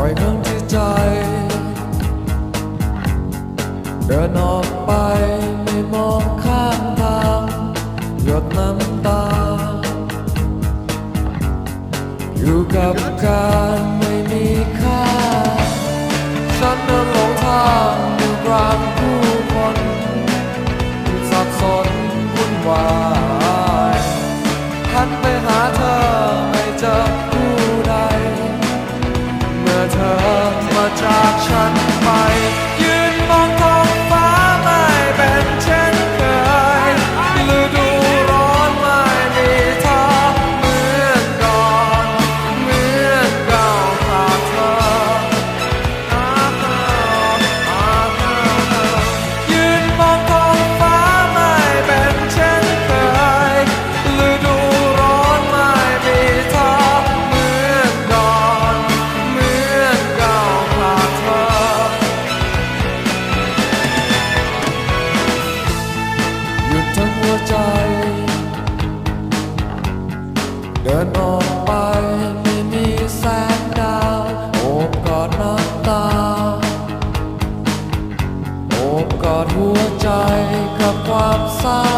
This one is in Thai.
อยเมืองที่ใจ เดินออกไปไม่มองข้างทางหยดน้ำตา อยู่กับการไม่มีค่า ฉันเดินหลงทางอยู่กลางผู้คนสับสนวุ่นวายหันไปหาเธอ ดหัวใจกับความเศร้า